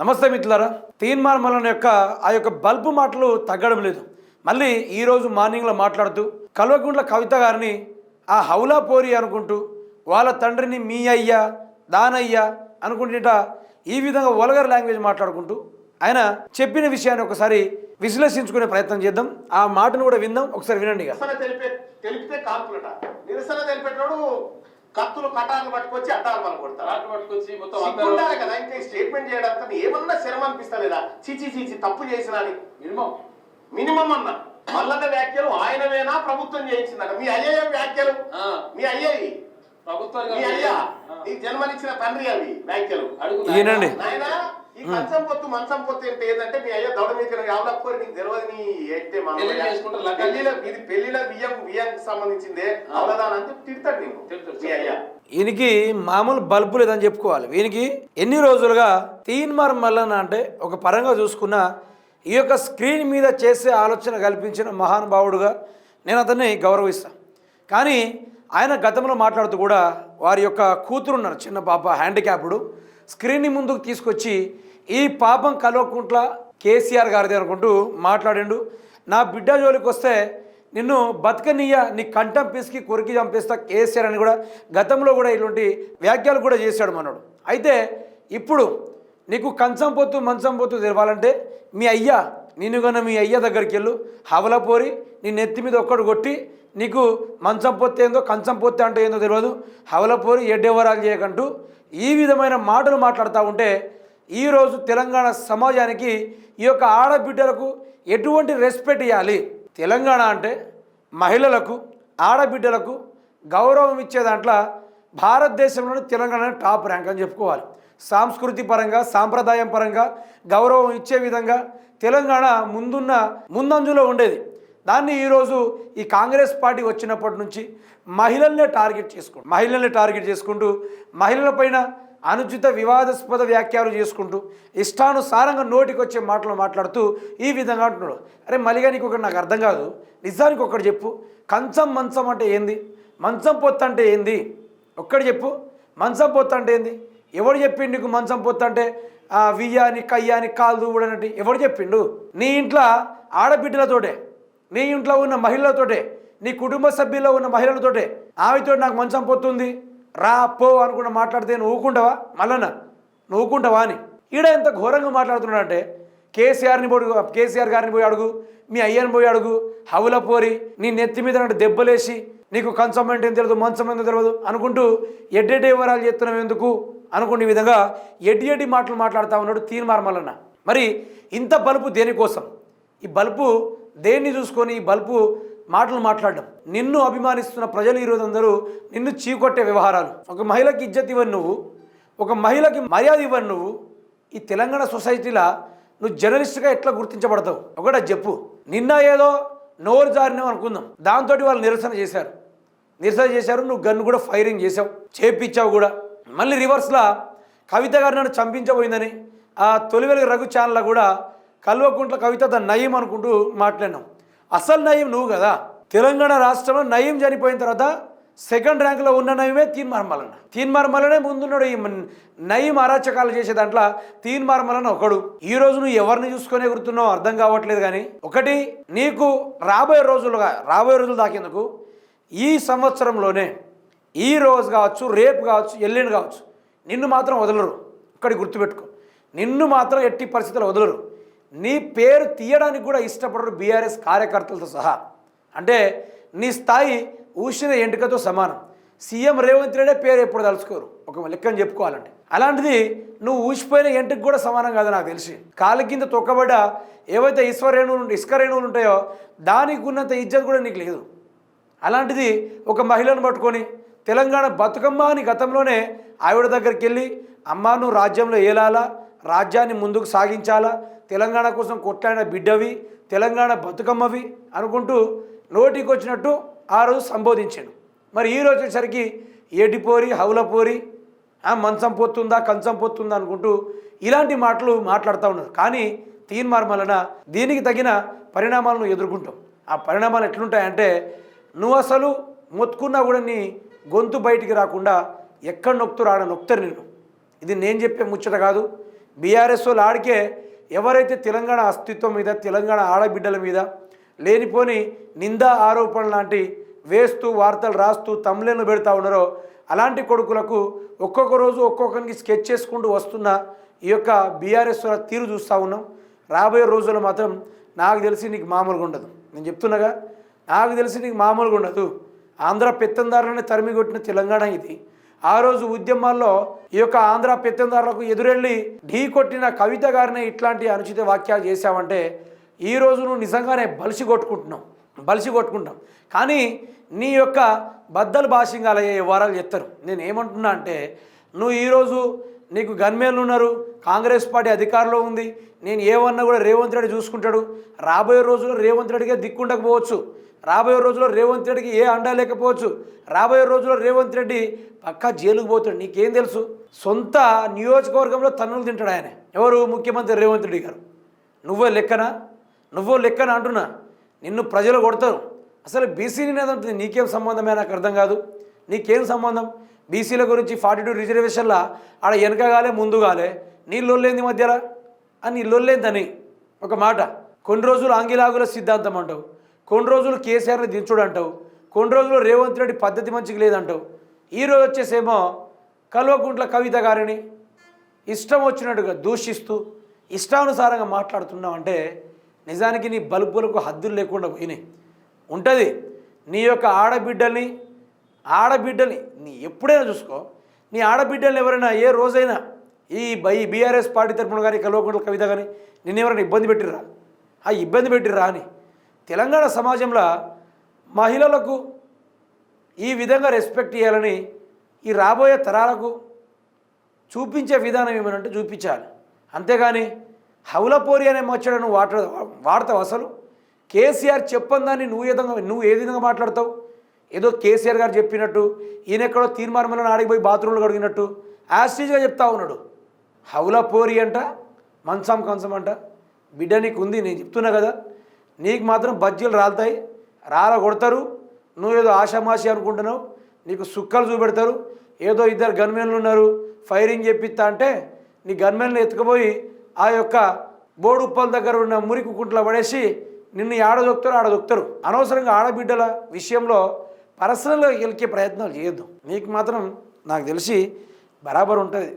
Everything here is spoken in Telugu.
నమస్తే మిత్రులారా. తీన్మార్ మల్లన్ యొక్క ఆ యొక్క బల్బు మాటలు తగ్గడం లేదు. మళ్ళీ ఈరోజు మార్నింగ్లో మాట్లాడుతూ కల్వకుంట్ల కవిత గారిని ఆ హౌలా పోరి అనుకుంటూ వాళ్ళ తండ్రిని మీ అయ్యా దానయ్యా అనుకుంటుంట ఈ విధంగా వల్గర్ లాంగ్వేజ్ మాట్లాడుకుంటూ ఆయన చెప్పిన విషయాన్ని ఒకసారి విశ్లేషించుకునే ప్రయత్నం చేద్దాం. ఆ మాటను కూడా విందాం. ఒకసారి వినండి ఇక. నిరసన తెలిపే తెలిపితే కాల్పులట. నిరసన తెలిపేటోడు కత్తులు పట్టుకొచ్చి అడ్డాలు కొడతారు పట్టుకొచ్చి మొత్తం కదా ఇంకా ఈ స్టేట్మెంట్ చేయడానికి ఏమన్నా శరం అనిపిస్తలేదా? చిచి చిచి తప్పు చేసిన అని. మినిమం. మినిమం అన్న. మల్లన్న వ్యాఖ్యలు ఆయనవేనా ప్రభుత్వం చేయించిందట? మీ అయ్యయ్య వ్యాఖ్యలు. ఆ, మీ అయ్యవి మీ అయ్యా. నీకు జన్మనిచ్చిన తండ్రి అవి వ్యాఖ్యలు. అడుగు. ఈయనండి. నాయనా ఈ మంచం పొత్తు మంచం పొత్తు అంటే ఏంటంటే మీ అయ్యా దౌడ మీకు ఎవడప్పుడు నీకు తెలియదు నీ ఏంటే పెళ్ళిలో ఇది పెళ్ళిల బియ్యం బియ్యంకి సంబంధించిందే. అవలదాని అంటే తిడతాడు నీకు మీ అయ్యా. ఈయనకి మామూలు బల్బు లేదని చెప్పుకోవాలి. వీనికి ఎన్ని రోజులుగా తీన్మార్ మల్లన్న అంటే ఒక పరంగా చూసుకున్న ఈ యొక్క స్క్రీన్ మీద చేసే ఆలోచన కల్పించిన మహానుభావుడుగా నేను అతన్ని గౌరవిస్తాను కానీ ఆయన గతంలో మాట్లాడుతూ కూడా వారి యొక్క కూతురు ఉన్నారు చిన్న పాప హ్యాండిక్యాప్డ్. స్క్రీన్ని ముందుకు తీసుకొచ్చి ఈ పాపం కలవకుంట్ల కేసీఆర్ గారిది అనుకుంటూ మాట్లాడిండు. నా బిడ్డ జోలికి వస్తే నిన్ను బతకనీయ నీ కంఠం పిసికి కొరికి చంపేస్తా కేసీఆర్ అని కూడా గతంలో కూడా ఇటువంటి వ్యాఖ్యలు కూడా చేశాడు మనోడు. అయితే ఇప్పుడు నీకు కంచం పొత్తు మంచం పొత్తు తెలవాలంటే మీ అయ్యా నిన్ను కన్నా మీ అయ్య దగ్గరికి వెళ్ళు హవల పోరి నీ నెత్తి మీద ఒక్కడు కొట్టి నీకు మంచం పొత్తి ఏందో కంచం పొత్తి అంటే ఏందో తెలియదు హవల పోరి ఎడ్డెవరాలు చేయకంటూ ఈ విధమైన మాటలు మాట్లాడుతూ ఉంటే ఈరోజు తెలంగాణ సమాజానికి ఈ యొక్క ఆడబిడ్డలకు ఎటువంటి రెస్పెక్ట్ ఇవ్వాలి తెలంగాణ అంటే మహిళలకు ఆడబిడ్డలకు గౌరవం ఇచ్చే దాంట్లో భారతదేశంలోని తెలంగాణ టాప్ ర్యాంక్ అని చెప్పుకోవాలి. సాంస్కృతి పరంగా సాంప్రదాయం పరంగా గౌరవం ఇచ్చే విధంగా తెలంగాణ ముందున్న ముందంజలో ఉండేది. దాన్ని ఈరోజు ఈ కాంగ్రెస్ పార్టీ వచ్చినప్పటి నుంచి మహిళల్నే టార్గెట్ చేసుకుంటూ మహిళల్ని టార్గెట్ చేసుకుంటూ మహిళలపైన అనుచిత వివాదాస్పద వ్యాఖ్యలు చేసుకుంటూ ఇష్టానుసారంగా నోటికి వచ్చే మాటలు మాట్లాడుతూ ఈ విధంగా అంటున్నాడు. అరే మలిగా నీకు ఒకటి నాకు అర్థం కాదు. నిజానికి ఒకటి చెప్పు. కంచం మంచం అంటే ఏంది? మంచం పొత్తు అంటే ఏంది? ఒక్కటి చెప్పు. మంచం పొత్తు అంటే ఏంది? ఎవడు చెప్పిండు నీకు మంచం పొత్తు అంటే? ఆ, వియ్యాని కయ్యాని కాలు దూవడనట్టు ఎవడు చెప్పిండు? నీ ఇంట్లో ఆడబిడ్డలతోటే నీ ఇంట్లో ఉన్న మహిళలతోటే నీ కుటుంబ సభ్యుల్లో ఉన్న మహిళలతోటే ఆమెతో నాకు మంచం పొత్తుంది. రా పో అనుకుంటా మాట్లాడితే నువ్వు ఊకుంటావా మళ్ళన్న నువ్వు ఊకుంటావా అని. ఈడ ఎంత ఘోరంగా మాట్లాడుతున్నాడంటే కేసీఆర్ని పోయి కేసీఆర్ గారిని పోయి అడుగు మీ అయ్యని పోయి అడుగు హవుల పోరి నీ నెత్తి మీద నన్ను దెబ్బలేసి నీకు కంచం అంటే ఏం తెలియదు మంచం ఏందో తెలియదు అనుకుంటూ ఎడ్డెడ్డి వివరాలు చెప్తున్నాం ఎందుకు అనుకునే విధంగా ఎడ్డి ఎడ్డి మాటలు మాట్లాడుతూ ఉన్నాడు తీర్మార్ మల్లన్న. మరి ఇంత బలుపు దేనికోసం? ఈ బల్బు దేన్ని చూసుకొని ఈ బల్బు మాటలు మాట్లాడడం. నిన్ను అభిమానిస్తున్న ప్రజలు ఈరోజు అందరూ నిన్ను చీకొట్టే వ్యవహారాలు. ఒక మహిళకి ఇజ్జత్ ఇవ్వని నువ్వు ఒక మహిళకి మర్యాద ఇవ్వని నువ్వు ఈ తెలంగాణ సొసైటీలో నువ్వు జర్నలిస్ట్గా ఎట్లా గుర్తించబడతావు? ఒకటే చెప్పు. నిన్న ఏదో నోరు జారినావు అనుకుందాం. దాంతో వాళ్ళు నిరసన చేశారు. నిరసన చేశారు నువ్వు గన్ను కూడా ఫైరింగ్ చేసావు చేపించావు కూడా. మళ్ళీ రివర్స్లో కవిత గారు నన్ను చంపించబోయిందని ఆ తొలివెలుగు రఘు ఛానల్లో కూడా కల్వకుంట్ల కవిత దాన్ని నయం అనుకుంటూ మాట్లాడినాం. అసలు నయం నువ్వు కదా. తెలంగాణ రాష్ట్రంలో నయం చనిపోయిన తర్వాత సెకండ్ ర్యాంక్లో ఉన్న నయమే తీన్మార్మలన తీన్మార్మలనే ముందున్నాడు ఈ నయం అరాచకాలు చేసే దాంట్లో తీన్మార్ ఒకడు. ఈ రోజు నువ్వు ఎవరిని చూసుకొని ఎగురుతున్నావు అర్థం కావట్లేదు కానీ ఒకటి నీకు రాబోయే రోజులుగా రాబోయే రోజులు దాకేందుకు ఈ సంవత్సరంలోనే ఈ రోజు కావచ్చు రేపు కావచ్చు ఎల్లుండి కావచ్చు నిన్ను మాత్రం వదలరు. ఇక్కడి గుర్తుపెట్టుకో. నిన్ను మాత్రం ఎట్టి పరిస్థితులు వదలరు. నీ పేరు తీయడానికి కూడా ఇష్టపడరు బీఆర్ఎస్ కార్యకర్తలతో సహా. అంటే నీ స్థాయి ఊసిన ఎంటికతో సమానం. సీఎం రేవంత్ రెడ్డే పేరు ఎప్పుడు తలుచుకోరు. ఒక లెక్కను చెప్పుకోవాలంటే. అలాంటిది నువ్వు ఊసిపోయిన ఎంటికి కూడా సమానం కాదు నాకు తెలిసి. కాలు కింద తొక్కబడ్డ ఏవైతే ఇశ్వరేణువులు ఇసుక రేణువులు ఉంటాయో దానికి ఉన్నంత ఇజ్జత్ కూడా నీకు లేదు. అలాంటిది ఒక మహిళను పట్టుకొని తెలంగాణ బతుకమ్మ అని గతంలోనే ఆవిడ దగ్గరికి వెళ్ళి అమ్మ నువ్వు రాజ్యంలో ఏలాలా? రాజ్యాన్ని ముందుకు సాగించాలా? తెలంగాణ కోసం కొట్లాడిన బిడ్డవి తెలంగాణ బతుకమ్మవి అనుకుంటూ నోటికి వచ్చినట్టు ఆ రోజు సంబోధించాడు మరి ఈ రోజు వచ్చేసరికి ఏడిపోరి హౌలపోరి ఆ మంచం పొత్తుందా కంచం పొత్తుందా అనుకుంటూ ఇలాంటి మాటలు మాట్లాడుతూ ఉన్నారు. కానీ తీన్మార్ వలన దీనికి తగిన పరిణామాలను ఎదుర్కొంటాం. ఆ పరిణామాలు ఎట్లుంటాయంటే నువ్వు అసలు మొత్తుకున్నా కూడా నీ గొంతు బయటికి రాకుండా ఎక్కడ నొక్కుతారు ఆడ నొక్తరు నిన్ను. ఇది నేను చెప్పే ముచ్చట కాదు. బీఆర్ఎస్ వాళ్ళు ఆడికే ఎవరైతే తెలంగాణ అస్తిత్వం మీద తెలంగాణ ఆడబిడ్డల మీద లేనిపోని నిందా ఆరోపణ లాంటి వేస్తూ వార్తలు రాస్తూ తమ్లేను పెడతా ఉన్నారో అలాంటి కొడుకులకు ఒక్కొక్క రోజు ఒక్కొక్కరికి స్కెచ్ చేసుకుంటూ వస్తున్న ఈ యొక్క బీఆర్ఎస్ తీరు చూస్తూ ఉన్నాం. రాబోయే రోజుల్లో మాత్రం నాకు తెలిసి నీకు మామూలుగా ఉండదు. నేను చెప్తున్నాగా నాకు తెలిసి నీకు మామూలుగా ఉండదు. ఆంధ్ర పెత్తందారులనే తరిమి కొట్టిన తెలంగాణ ఇది. ఆ రోజు ఉద్యమాల్లో ఈ యొక్క ఆంధ్ర పెత్తందారులకు ఎదురెళ్ళి ఢీ కొట్టిన కవిత గారిని ఇట్లాంటి అనుచిత వాక్యాలు చేశావంటే ఈ రోజు నువ్వు నిజంగానే బలిసి కొట్టుకుంటున్నావు బలిసి కొట్టుకుంటాం కానీ నీ యొక్క బద్దలు భాషింగాలయ్యే వివరాలు చెప్తారు. నేను ఏమంటున్నా అంటే నువ్వు ఈరోజు నీకు గన్మేన్లు ఉన్నారు కాంగ్రెస్ పార్టీ అధికారంలో ఉంది నేను ఏమన్నా కూడా రేవంత్ రెడ్డి చూసుకుంటాడు. రాబోయే రోజుల్లో రేవంత్ రెడ్డికే దిక్కుండకపోవచ్చు. రాబోయే రోజుల్లో రేవంత్ రెడ్డికి ఏ అండా లేకపోవచ్చు. రాబోయే రోజుల్లో రేవంత్ రెడ్డి పక్కా జైలుకు పోతాడు నీకేం తెలుసు? సొంత నియోజకవర్గంలో తన్నులు తింటాడు ఆయన. ఎవరు? ముఖ్యమంత్రి రేవంత్ రెడ్డి గారు. నువ్వో లెక్కనా? నువ్వో లెక్కన అంటున్నా? నిన్ను ప్రజలు కొడతారు. అసలు బీసీ అనేది నీకేం సంబంధమే? నాకు అర్థం కాదు. నీకేం సంబంధం? బీసీల గురించి ఫార్టీ టూ రిజర్వేషన్ల ఆడ వెనకగాలే ముందుగాలే. నీ లొల్లేంది మధ్యలో? అని నీ లొల్లేందని. ఒక మాట. కొన్ని రోజులు ఆంగిలాగుల సిద్ధాంతం అంటావు. కొన్ని రోజులు కేసీఆర్ని దించుడు అంటావు కొన్ని రోజులు రేవంత్ రెడ్డి పద్ధతి మంచిగా లేదంటావు. ఈరోజు వచ్చేసేమో కల్వకుంట్ల కవిత గారిని ఇష్టం వచ్చినట్టుగా దూషిస్తూ ఇష్టానుసారంగా మాట్లాడుతున్నావు అంటే నిజానికి నీ బలుపులకు హద్దులు లేకుండా పోయినాయి. ఉంటుంది. నీ యొక్క ఆడబిడ్డల్ని ఆడబిడ్డల్ని నీ ఎప్పుడైనా చూసుకో. నీ ఆడబిడ్డల్ని ఎవరైనా ఏ రోజైనా ఈ బై బీఆర్ఎస్ పార్టీ తరపున కానీ కల్వకుంట్ల కవిత కానీ నిన్న ఎవరైనా ఇబ్బంది పెట్టిర్రా? ఆ ఇబ్బంది పెట్టిర్రా అని. తెలంగాణ సమాజంలో మహిళలకు ఈ విధంగా రెస్పెక్ట్ ఇవ్వాలని ఈ రాబోయే తరాలకు చూపించే విధానం ఏమనంటే చూపించాలి. అంతేగాని హౌలపోరి అనే మచ్చడను వాట వాడతావు అసలు? కేసీఆర్ చెప్పని దాన్ని నువ్వు ఏ విధంగా నువ్వు ఏ విధంగా మాట్లాడతావు? ఏదో కేసీఆర్ గారు చెప్పినట్టు ఈయన ఎక్కడో తీర్మానమలో ఆడికి బాత్రూంలో కడిగినట్టు యాస్టీజ్గా చెప్తా ఉన్నాడు. హౌలపోరి అంట మంచం కంచం అంట. బిడ్డ నీకు ఉంది నేను చెప్తున్నా కదా నీకు మాత్రం బజ్జీలు రాలుతాయి రాల కొడతారు నువ్వు ఏదో ఆషామాషి అనుకుంటున్నావు నీకు సుక్కలు చూపెడతారు ఏదో ఇద్దరు గన్మెన్లు ఉన్నారు ఫైరింగ్ చెప్పిస్తా అంటే నీ గన్మెన్లు ఎత్తుకుపోయి ఆ యొక్క బోర్డు ఉప్పల దగ్గర ఉన్న మురికి కుంట్లో పడేసి నిన్ను ఆడదొక్తారు ఆడదొక్తారు అనవసరంగా ఆడబిడ్డల విషయంలో పర్సనల్గా గెలికే ప్రయత్నాలు చేయొద్దు. నీకు మాత్రం నాకు తెలిసి బరాబర్ ఉంటుంది